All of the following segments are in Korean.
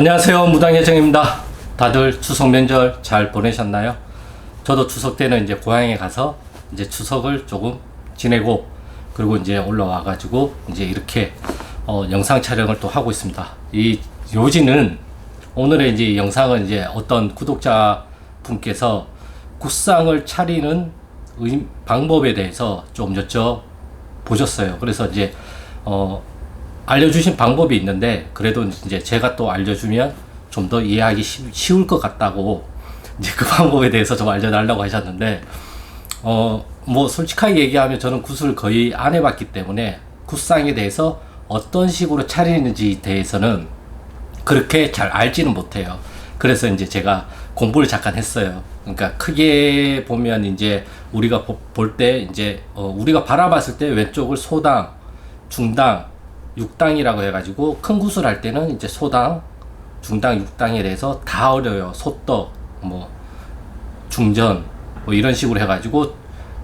안녕하세요. 무당예정입니다. 다들 추석 명절 잘 보내셨나요? 저도 추석 때는 이제 고향에 가서 이제 추석을 조금 지내고 그리고 이제 올라와 가지고 이제 이렇게 어, 영상 촬영을 또 하고 있습니다. 이 요지는 오늘의 이제 영상은 이제 어떤 구독자 분께서 굿상을 차리는 의- 방법에 대해서 좀 여쭤 보셨어요. 그래서 이제 어 알려주신 방법이 있는데 그래도 이제 제가 또 알려주면 좀 더 이해하기 쉬- 쉬울 것 같다고 이제 그 방법에 대해서 좀 알려달라고 하셨는데 어 뭐 솔직하게 얘기하면 저는 굿을 거의 안 해봤기 때문에 굿상에 대해서 어떤 식으로 차리는지 대해서는 그렇게 잘 알지는 못해요. 그래서 이제 제가 공부를 잠깐 했어요. 그러니까 크게 보면 이제 우리가 볼 때 이제 어 우리가 바라봤을 때 왼쪽을 소당, 중당, 육당이라고 해가지고 큰 구슬 할 때는 이제 소당, 중당, 육당에 대해서 다 어려요. 소떡, 뭐 중전, 뭐 이런 식으로 해가지고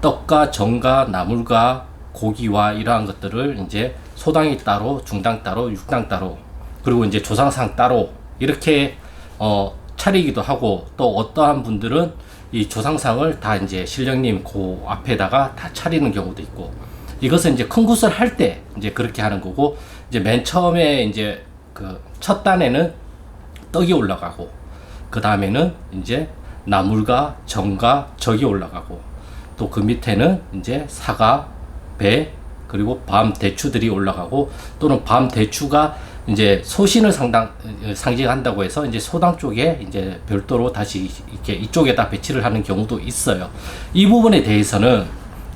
떡과 정과 나물과 고기와 이러한 것들을 이제 소당이 따로, 중당 따로, 육당 따로, 그리고 이제 조상상 따로 이렇게 어 차리기도 하고 또 어떠한 분들은 이 조상상을 다 이제 신령님 그 앞에다가 다 차리는 경우도 있고 이것은 이제 큰 굿을 할 때 이제 그렇게 하는 거고 이제 맨 처음에 이제 그 첫 단에는 떡이 올라가고 그 다음에는 이제 나물과 정과 적이 올라가고 또 그 밑에는 이제 사과, 배 그리고 밤 대추들이 올라가고 또는 밤 대추가 이제 소신을 상당 상징한다고 해서 이제 소당 쪽에 이제 별도로 다시 이렇게 이쪽에다 배치를 하는 경우도 있어요. 이 부분에 대해서는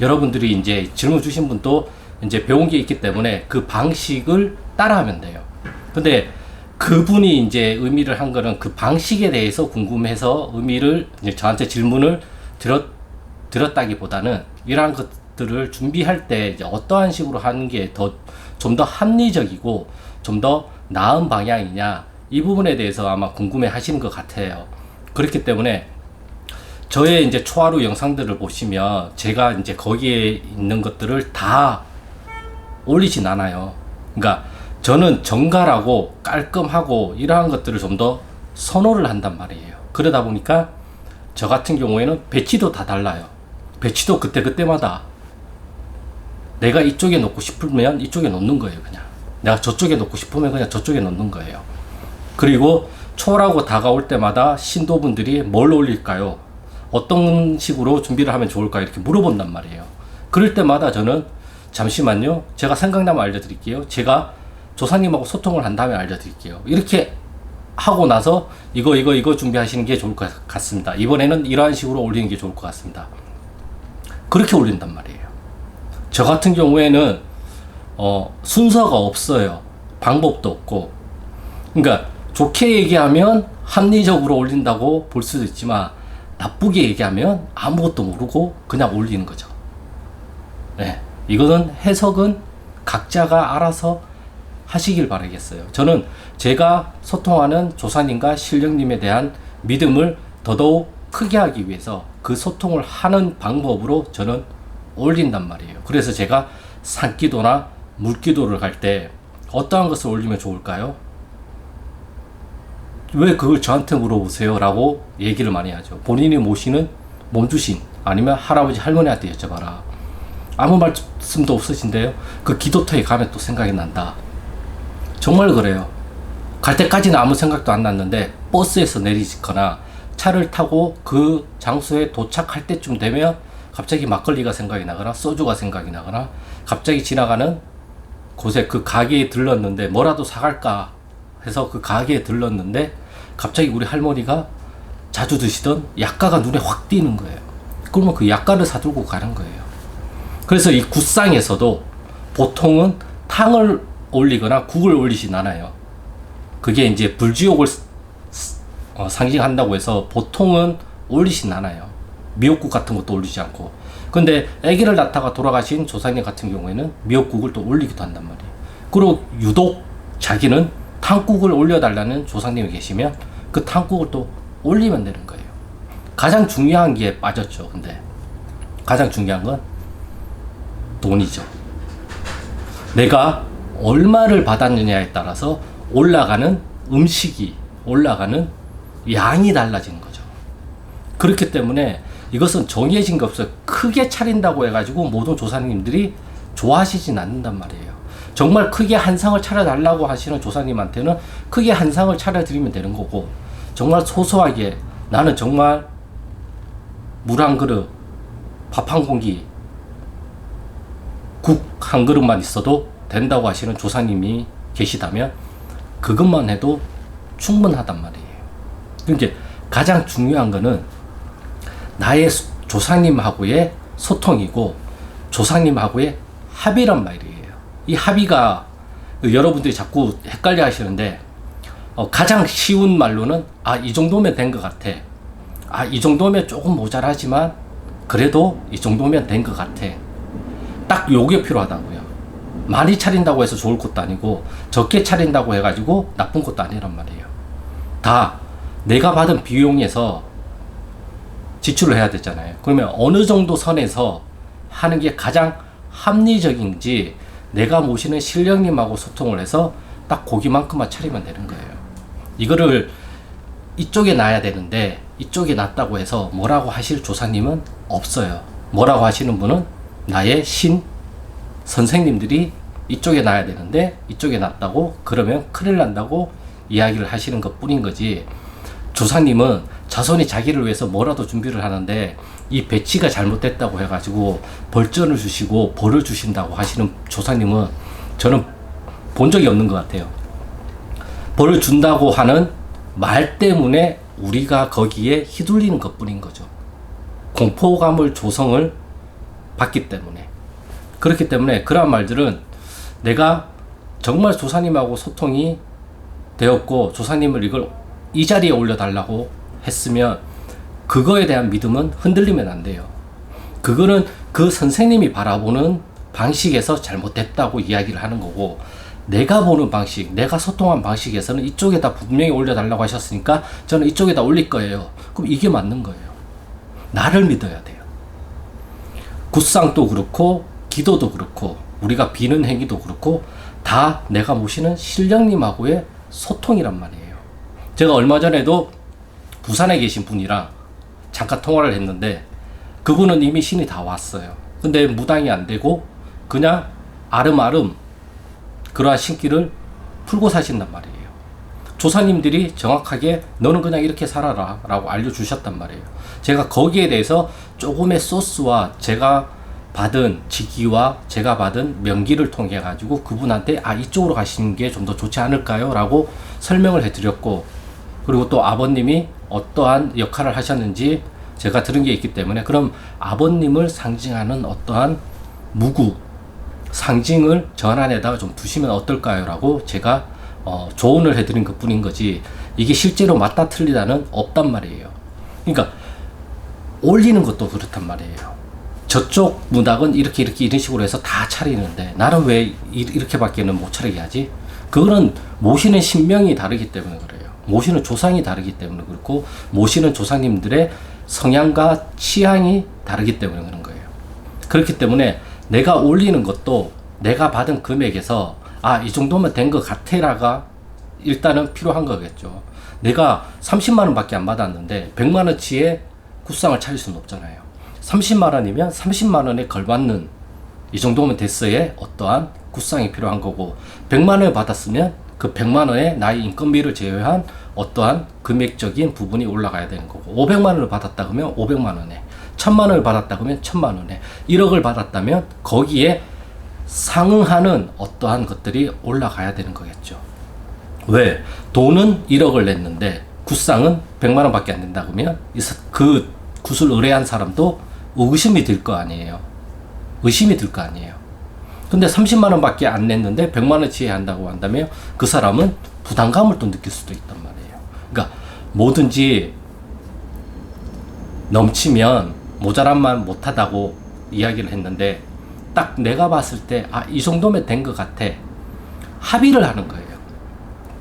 여러분들이 이제 질문 주신 분도 이제 배운 게 있기 때문에 그 방식을 따라하면 돼요. 근데 그분이 이제 의미를 한 거는 그 방식에 대해서 궁금해서 의미를 저한테 질문을 드렸 들었다기보다는 이러한 것들을 준비할 때 이제 어떠한 식으로 하는 게 더 좀 더 합리적이고 좀 더 나은 방향이냐 이 부분에 대해서 아마 궁금해 하시는 것 같아요. 그렇기 때문에 저의 이제 초하루 영상들을 보시면 제가 이제 거기에 있는 것들을 다 올리진 않아요. 그러니까 저는 정갈하고 깔끔하고 이러한 것들을 좀 더 선호를 한단 말이에요. 그러다 보니까 저 같은 경우에는 배치도 다 달라요. 배치도 그때그때마다 내가 이쪽에 놓고 싶으면 이쪽에 놓는 거예요, 그냥. 내가 저쪽에 놓고 싶으면 그냥 저쪽에 놓는 거예요. 그리고 초라고 다가올 때마다 신도분들이 뭘 올릴까요? 어떤 식으로 준비를 하면 좋을까? 이렇게 물어본단 말이에요. 그럴 때마다 저는 잠시만요. 제가 생각나면 알려드릴게요. 제가 조사님하고 소통을 한 다음에 알려드릴게요. 이렇게 하고 나서 이거, 이거, 이거 준비하시는 게 좋을 것 같습니다. 이번에는 이러한 식으로 올리는 게 좋을 것 같습니다. 그렇게 올린단 말이에요. 저 같은 경우에는 어, 순서가 없어요. 방법도 없고. 그러니까 좋게 얘기하면 합리적으로 올린다고 볼 수도 있지만 나쁘게 얘기하면 아무것도 모르고 그냥 올리는 거죠. 네. 이거는 해석은 각자가 알아서 하시길 바라겠어요. 저는 제가 소통하는 조사님과 신령님에 대한 믿음을 더더욱 크게 하기 위해서 그 소통을 하는 방법으로 저는 올린단 말이에요. 그래서 제가 산기도나 물기도를 갈 때 어떠한 것을 올리면 좋을까요? 왜 그걸 저한테 물어보세요? 라고 얘기를 많이 하죠. 본인이 모시는 몸주신 아니면 할아버지 할머니한테 여쭤봐라. 아무 말씀도 없으신데요. 그 기도터에 가면 또 생각이 난다. 정말 그래요. 갈 때까지는 아무 생각도 안 났는데 버스에서 내리거나 차를 타고 그 장소에 도착할 때쯤 되면 갑자기 막걸리가 생각이 나거나 소주가 생각이 나거나 갑자기 지나가는 곳에 그 가게에 들렀는데 뭐라도 사갈까 해서 그 가게에 들렀는데 갑자기 우리 할머니가 자주 드시던 약가가 눈에 확 띄는 거예요. 그러면 그 약가를 사들고 가는 거예요. 그래서 이 굿상에서도 보통은 탕을 올리거나 국을 올리진 않아요. 그게 이제 불지옥을 어, 상징한다고 해서 보통은 올리진 않아요. 미역국 같은 것도 올리지 않고. 근데 아기를 낳다가 돌아가신 조상님 같은 경우에는 미역국을 또 올리기도 한단 말이에요. 그리고 유독 자기는 탕국을 올려달라는 조상님이 계시면 그 탕국을 또 올리면 되는 거예요. 가장 중요한 게 빠졌죠. 근데 가장 중요한 건 돈이죠. 내가 얼마를 받았느냐에 따라서 올라가는 음식이 올라가는 양이 달라지는 거죠. 그렇기 때문에 이것은 정해진 게 없어요. 크게 차린다고 해가지고 모든 조사님들이 좋아하시진 않는단 말이에요. 정말 크게 한 상을 차려달라고 하시는 조사님한테는 크게 한 상을 차려드리면 되는 거고, 정말 소소하게 나는 정말 물 한 그릇, 밥 한 공기, 국 한 그릇만 있어도 된다고 하시는 조사님이 계시다면 그것만 해도 충분하단 말이에요. 이제 가장 중요한 거는 나의 조상님하고의 소통이고 조상님하고의 합의란 말이에요. 이 합의가 여러분들이 자꾸 헷갈려 하시는데 어, 가장 쉬운 말로는 아 이 정도면 된 것 같아. 아 이 정도면 조금 모자라지만 그래도 이 정도면 된 것 같아. 딱 요게 필요하다고요. 많이 차린다고 해서 좋을 것도 아니고 적게 차린다고 해가지고 나쁜 것도 아니란 말이에요. 다 내가 받은 비용에서 지출을 해야 되잖아요. 그러면 어느 정도 선에서 하는 게 가장 합리적인지 내가 모시는 신령님하고 소통을 해서 딱 고기만큼만 차리면 되는 거예요. 이거를 이쪽에 놔야 되는데 이쪽에 놨다고 해서 뭐라고 하실 조사님은 없어요. 뭐라고 하시는 분은 나의 신 선생님들이 이쪽에 놔야 되는데 이쪽에 놨다고 그러면 큰일 난다고 이야기를 하시는 것 뿐인 거지. 조사님은 자손이 자기를 위해서 뭐라도 준비를 하는데 이 배치가 잘못됐다고 해가지고 벌전을 주시고 벌을 주신다고 하시는 조사님은 저는 본 적이 없는 것 같아요. 벌을 준다고 하는 말 때문에 우리가 거기에 휘둘리는 것 뿐인 거죠. 공포감을 조성을 받기 때문에. 그렇기 때문에 그러한 말들은 내가 정말 조사님하고 소통이 되었고 조사님을 이걸 이 자리에 올려달라고 했으면 그거에 대한 믿음은 흔들리면 안 돼요. 그거는 그 선생님이 바라보는 방식에서 잘못됐다고 이야기를 하는 거고 내가 보는 방식, 내가 소통한 방식에서는 이쪽에다 분명히 올려달라고 하셨으니까 저는 이쪽에다 올릴 거예요. 그럼 이게 맞는 거예요. 나를 믿어야 돼요. 굿상도 그렇고 기도도 그렇고 우리가 비는 행위도 그렇고 다 내가 모시는 신령님하고의 소통이란 말이에요. 제가 얼마 전에도 부산에 계신 분이랑 잠깐 통화를 했는데 그분은 이미 신이 다 왔어요. 근데 무당이 안 되고 그냥 아름아름 그러한 신기를 풀고 사신단 말이에요. 조사님들이 정확하게 너는 그냥 이렇게 살아라 라고 알려주셨단 말이에요. 제가 거기에 대해서 조금의 소스와 제가 받은 직위와 제가 받은 명기를 통해 가지고 그분한테 아 이쪽으로 가시는 게 좀 더 좋지 않을까요? 라고 설명을 해드렸고 그리고 또 아버님이 어떠한 역할을 하셨는지 제가 들은 게 있기 때문에 그럼 아버님을 상징하는 어떠한 무구 상징을 전 안에다가 좀 두시면 어떨까요? 라고 제가 어, 조언을 해드린 것 뿐인 거지 이게 실제로 맞다 틀리다는 없단 말이에요. 그러니까 올리는 것도 그렇단 말이에요. 저쪽 문학은 이렇게 이렇게 이런 식으로 해서 다 차리는데 나는 왜 이렇게밖에는 못 차리게 하지? 그거는 모시는 신명이 다르기 때문에 그래요. 모시는 조상이 다르기 때문에 그렇고 모시는 조상님들의 성향과 취향이 다르기 때문에 그런 거예요. 그렇기 때문에 내가 올리는 것도 내가 받은 금액에서 아, 이 정도면 된 것 같아라가 일단은 필요한 거겠죠. 내가 30만 원 밖에 안 받았는데 100만 원치의 구상을 차릴 수는 없잖아요. 30만 원이면 30만 원에 걸맞는 이 정도면 됐어야 어떠한 구상이 필요한 거고 100만 원을 받았으면 그 100만 원에 나의 인건비를 제외한 어떠한 금액적인 부분이 올라가야 되는 거고 500만 원을 받았다 그러면 500만 원에 1000만 원을 받았다 그러면 1000만 원에 1억을 받았다면 거기에 상응하는 어떠한 것들이 올라가야 되는 거겠죠. 왜? 돈은 1억을 냈는데 구상은 100만 원밖에 안 된다 그러면 그 굿을 의뢰한 사람도 의심이 들 거 아니에요. 의심이 들 거 아니에요. 근데 30만 원밖에 안 냈는데 100만 원치에 한다고 한다면 그 사람은 부담감을 또 느낄 수도 있단 말이에요. 그러니까 뭐든지 넘치면 모자란만 못하다고 이야기를 했는데 딱 내가 봤을 때 아 이 정도면 된 것 같아 합의를 하는 거예요.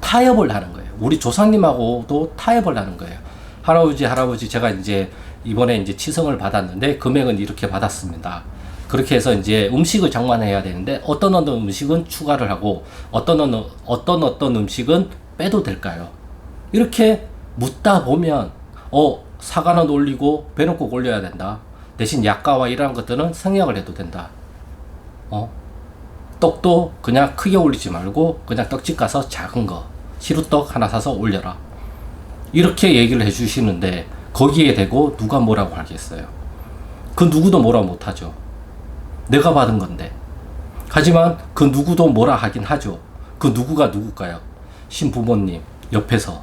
타협을 하는 거예요. 우리 조상님하고도 타협을 하는 거예요. 할아버지 할아버지 제가 이제 이번에 이제 치성을 받았는데 금액은 이렇게 받았습니다. 그렇게 해서 이제 음식을 장만해야 되는데 어떤 어떤 음식은 추가를 하고 어떤 어떤 어떤 어떤 음식은 빼도 될까요? 이렇게 묻다 보면 어 사과는 올리고 꼭 올려야 된다. 대신 약과와 이러한 것들은 생략을 해도 된다. 어 떡도 그냥 크게 올리지 말고 그냥 떡집 가서 작은 거 시루떡 하나 사서 올려라. 이렇게 얘기를 해주시는데 거기에 대고 누가 뭐라고 하겠어요. 그 누구도 뭐라 못하죠. 내가 받은 건데. 하지만 그 누구도 뭐라 하긴 하죠. 그 누구가 누굴까요? 신부모님 옆에서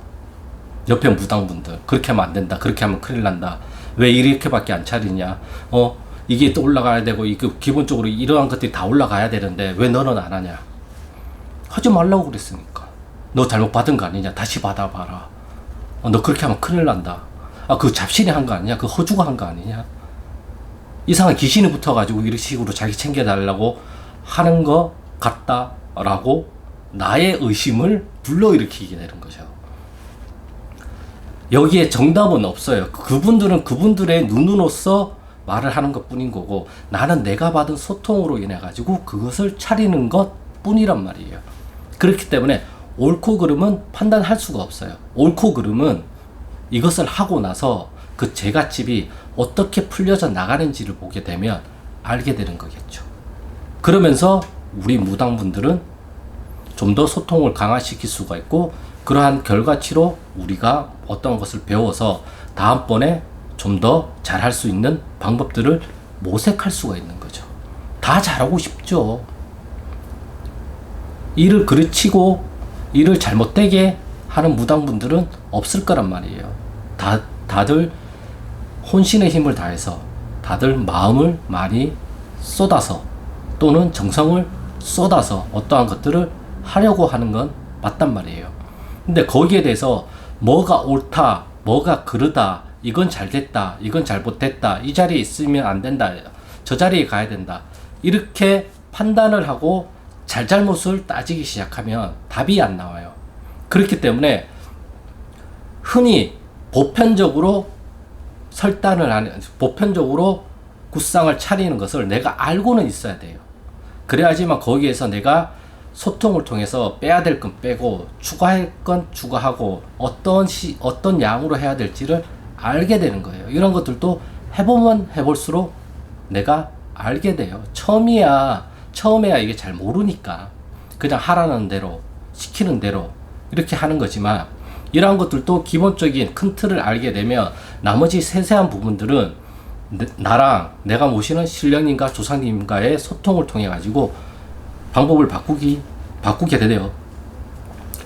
옆에 무당분들 그렇게 하면 안 된다. 그렇게 하면 큰일 난다. 왜 이렇게밖에 안 차리냐? 어 이게 또 올라가야 되고 이게 기본적으로 이러한 것들이 다 올라가야 되는데 왜 너는 안 하냐? 하지 말라고 그랬으니까. 너 잘못 받은 거 아니냐? 다시 받아봐라. 어, 너 그렇게 하면 큰일 난다. 아, 그 잡신이 한 거 아니냐? 그 허주가 한 거 아니냐? 이상한 귀신이 붙어가지고 이런 식으로 자기 챙겨달라고 하는 거 같다라고 나의 의심을 불러일으키게 되는 거죠. 여기에 정답은 없어요. 그분들은 그분들의 눈으로서 말을 하는 것 뿐인 거고 나는 내가 받은 소통으로 인해 가지고 그것을 차리는 것 뿐이란 말이에요. 그렇기 때문에 옳고 그름은 판단할 수가 없어요. 옳고 그름은 이것을 하고 나서 그 제갓집이 어떻게 풀려져 나가는지를 보게 되면 알게 되는 거겠죠. 그러면서 우리 무당분들은 좀 더 소통을 강화시킬 수가 있고 그러한 결과치로 우리가 어떤 것을 배워서 다음번에 좀 더 잘할 수 있는 방법들을 모색할 수가 있는 거죠. 다 잘하고 싶죠. 일을 그르치고 일을 잘못되게 하는 무당분들은 없을 거란 말이에요. 다, 다들 혼신의 힘을 다해서 다들 마음을 많이 쏟아서 또는 정성을 쏟아서 어떠한 것들을 하려고 하는 건 맞단 말이에요. 근데 거기에 대해서 뭐가 옳다, 뭐가 그르다, 이건 잘 됐다, 이건 잘 못됐다, 이 자리에 있으면 안 된다, 저 자리에 가야 된다. 이렇게 판단을 하고 잘잘못을 따지기 시작하면 답이 안 나와요. 그렇기 때문에 흔히 보편적으로 설단을 하는, 보편적으로 구상을 차리는 것을 내가 알고는 있어야 돼요. 그래야지만 거기에서 내가 소통을 통해서 빼야 될 건 빼고 추가할 건 추가하고 어떤 시, 어떤 양으로 해야 될지를 알게 되는 거예요. 이런 것들도 해보면 해볼수록 내가 알게 돼요. 처음이야, 처음에야 이게 잘 모르니까 그냥 하라는 대로 시키는 대로 이렇게 하는 거지만 이러한 것들도 기본적인 큰 틀을 알게 되면 나머지 세세한 부분들은 내, 나랑 내가 모시는 신령님과 조상님과의 소통을 통해 가지고 방법을 바꾸기 바꾸게 되요.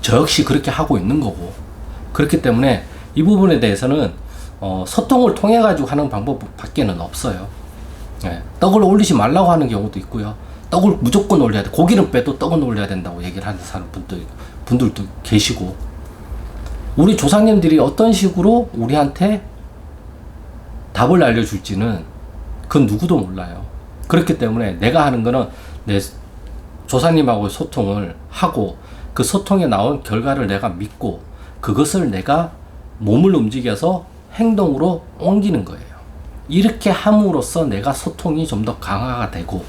저 역시 그렇게 하고 있는 거고 그렇기 때문에 이 부분에 대해서는 어, 소통을 통해 가지고 하는 방법밖에는 없어요. 예, 떡을 올리지 말라고 하는 경우도 있고요. 떡을 무조건 올려야 돼. 고기는 빼도 떡은 올려야 된다고 얘기를 하는 사람 분들 분들도 계시고 우리 조상님들이 어떤 식으로 우리한테 답을 알려줄지는 그 누구도 몰라요. 그렇기 때문에 내가 하는 거는 내 조상님하고 소통을 하고 그 소통에 나온 결과를 내가 믿고 그것을 내가 몸을 움직여서 행동으로 옮기는 거예요. 이렇게 함으로써 내가 소통이 좀 더 강화가 되고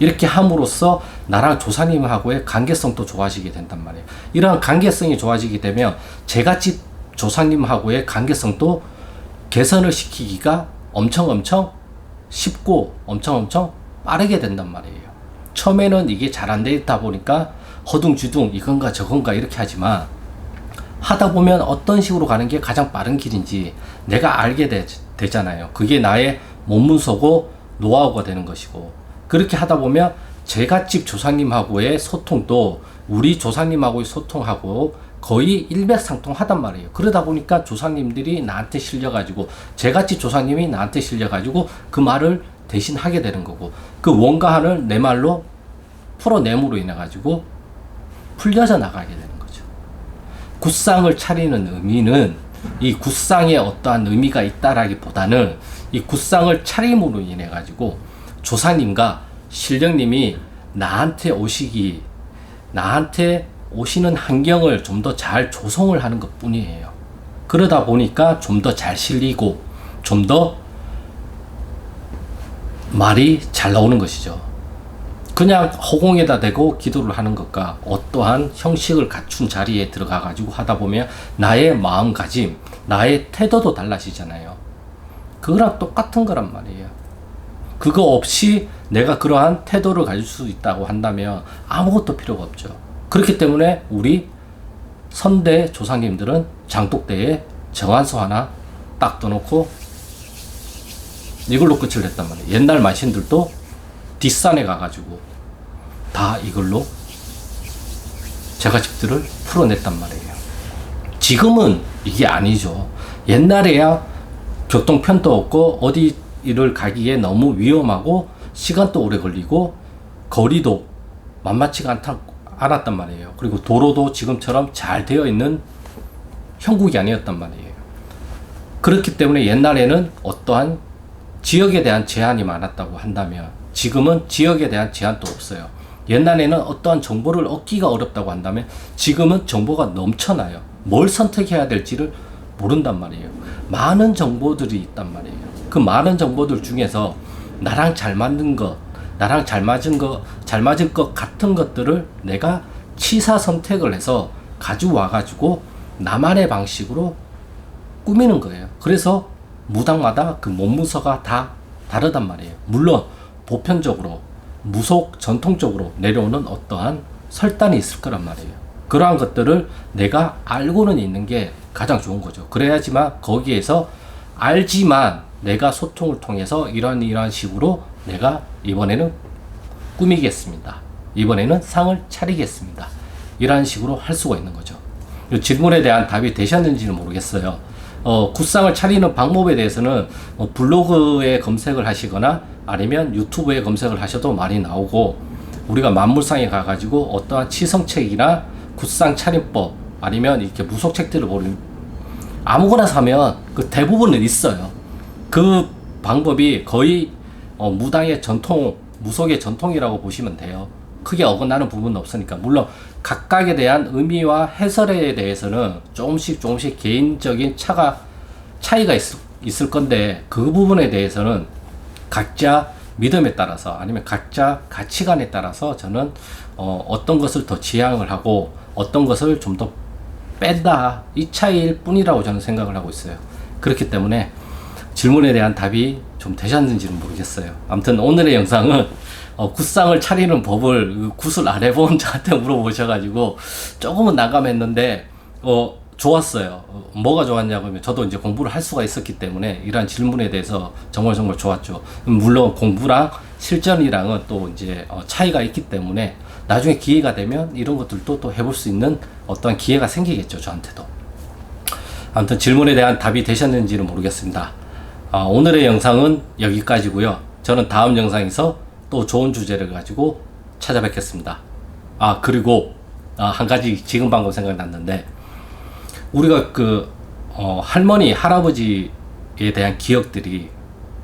이렇게 함으로써 나랑 조상님하고의 관계성도 좋아지게 된단 말이에요. 이러한 관계성이 좋아지게 되면 제갓집 조상님하고의 관계성도 개선을 시키기가 엄청 엄청 쉽고 엄청 엄청 빠르게 된단 말이에요. 처음에는 이게 잘 안 되다 보니까 허둥지둥 이건가 저건가 이렇게 하지만 하다 보면 어떤 식으로 가는 게 가장 빠른 길인지 내가 알게 되, 되잖아요. 그게 나의 몸문서고 노하우가 되는 것이고 그렇게 하다 보면 제갓집 조상님하고의 소통도 우리 조상님하고의 소통하고 거의 일맥상통하단 말이에요. 그러다 보니까 조상님들이 나한테 실려가지고 제같이 조상님이 나한테 실려가지고 그 말을 대신 하게 되는 거고 그 원가한을 내 말로 풀어냄으로 인해 가지고 풀려져 나가게 되는 거죠. 굿상을 차리는 의미는 이 굿상에 어떠한 의미가 있다라기보다는 이 굿상을 차림으로 인해 가지고 조상님과 신령님이 나한테 오시기 나한테 오시는 환경을 좀 더 잘 조성을 하는 것 뿐이에요. 그러다 보니까 좀 더 잘 실리고 좀 더 말이 잘 나오는 것이죠. 그냥 허공에다 대고 기도를 하는 것과 어떠한 형식을 갖춘 자리에 들어가 가지고 하다 보면 나의 마음가짐, 나의 태도도 달라지잖아요. 그거랑 똑같은 거란 말이에요. 그거 없이 내가 그러한 태도를 가질 수 있다고 한다면 아무것도 필요가 없죠. 그렇기 때문에 우리 선대 조상님들은 장독대에 정한서 하나 딱 떠놓고 이걸로 끝을 냈단 말이에요. 옛날 만신들도 뒷산에 가가지고 다 이걸로 제가 집들을 풀어냈단 말이에요. 지금은 이게 아니죠. 옛날에야 교통편도 없고 어디 를 가기에 너무 위험하고 시간도 오래 걸리고 거리도 만만치가 않다, 않았단 말이에요. 그리고 도로도 지금처럼 잘 되어 있는 형국이 아니었단 말이에요. 그렇기 때문에 옛날에는 어떠한 지역에 대한 제한이 많았다고 한다면 지금은 지역에 대한 제한도 없어요. 옛날에는 어떠한 정보를 얻기가 어렵다고 한다면 지금은 정보가 넘쳐나요. 뭘 선택해야 될지를 모른단 말이에요. 많은 정보들이 있단 말이에요. 그 많은 정보들 중에서 나랑 잘 맞는 것, 나랑 잘 맞은 것, 잘 맞을 것 같은 것들을 내가 치사 선택을 해서 가져와 가지고 나만의 방식으로 꾸미는 거예요. 그래서 무당마다 그 몸무서가 다 다르단 말이에요. 물론 보편적으로 무속 전통적으로 내려오는 어떠한 설단이 있을 거란 말이에요. 그러한 것들을 내가 알고는 있는 게 가장 좋은 거죠. 그래야지만 거기에서 알지만 내가 소통을 통해서 이런 이런 식으로 내가 이번에는 꾸미겠습니다. 이번에는 상을 차리겠습니다. 이런 식으로 할 수가 있는 거죠. 이 질문에 대한 답이 되셨는지는 모르겠어요. 어, 굿상을 차리는 방법에 대해서는 어, 블로그에 검색을 하시거나 아니면 유튜브에 검색을 하셔도 많이 나오고 우리가 만물상에 가가지고 어떠한 치성책이나 굿상 차림법 아니면 이렇게 무속책들을 보는 아무거나 사면 그 대부분은 있어요. 그 방법이 거의 어, 무당의 전통, 무속의 전통이라고 보시면 돼요. 크게 어긋나는 부분은 없으니까. 물론 각각에 대한 의미와 해설에 대해서는 조금씩 조금씩 개인적인 차가, 차이가 있을, 있을 건데 그 부분에 대해서는 각자 믿음에 따라서 아니면 각자 가치관에 따라서 저는 어, 어떤 것을 더 지향을 하고 어떤 것을 좀 더 뺀다 이 차이일 뿐이라고 저는 생각을 하고 있어요. 그렇기 때문에 질문에 대한 답이 좀 되셨는지는 모르겠어요. 아무튼 오늘의 영상은 어, 굿상을 차리는 법을 그 굿을 안 해본 저한테 물어보셔가지고 조금은 난감했는데 어, 좋았어요. 어, 뭐가 좋았냐면 저도 이제 공부를 할 수가 있었기 때문에 이러한 질문에 대해서 정말 정말 좋았죠. 물론 공부랑 실전이랑은 또 이제 어, 차이가 있기 때문에 나중에 기회가 되면 이런 것들도 또 해볼 수 있는 어떤 기회가 생기겠죠 저한테도. 아무튼 질문에 대한 답이 되셨는지는 모르겠습니다. 아, 오늘의 영상은 여기까지고요. 저는 다음 영상에서 또 좋은 주제를 가지고 찾아뵙겠습니다. 아 그리고 아, 한 가지 지금 방금 생각났는데 우리가 그 어, 할머니 할아버지에 대한 기억들이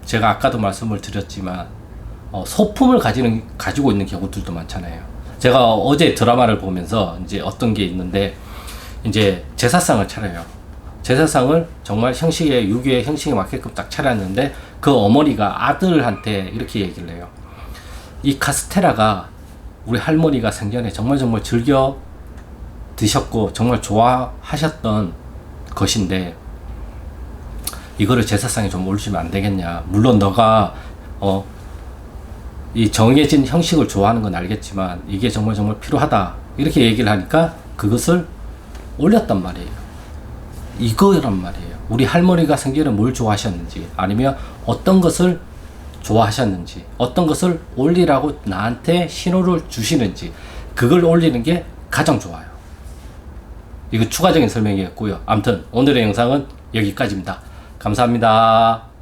제가 아까도 말씀을 드렸지만 어, 소품을 가지는 가지고 있는 경우들도 많잖아요. 제가 어제 드라마를 보면서 이제 어떤 게 있는데 이제 제사상을 차려요. 제사상을 정말 형식에 유교의 형식에 맞게끔 딱 차렸는데 그 어머니가 아들한테 이렇게 얘기를 해요. 이 카스테라가 우리 할머니가 생전에 정말 정말 즐겨 드셨고 정말 좋아하셨던 것인데 이거를 제사상에 좀 올리면 안 되겠냐. 물론 너가 어, 이 정해진 형식을 좋아하는 건 알겠지만 이게 정말 정말 필요하다. 이렇게 얘기를 하니까 그것을 올렸단 말이에요. 이거란 말이에요. 우리 할머니가 생전에 뭘 좋아하셨는지 아니면 어떤 것을 좋아하셨는지 어떤 것을 올리라고 나한테 신호를 주시는지 그걸 올리는 게 가장 좋아요. 이거 추가적인 설명이었고요. 아무튼 오늘의 영상은 여기까지입니다. 감사합니다.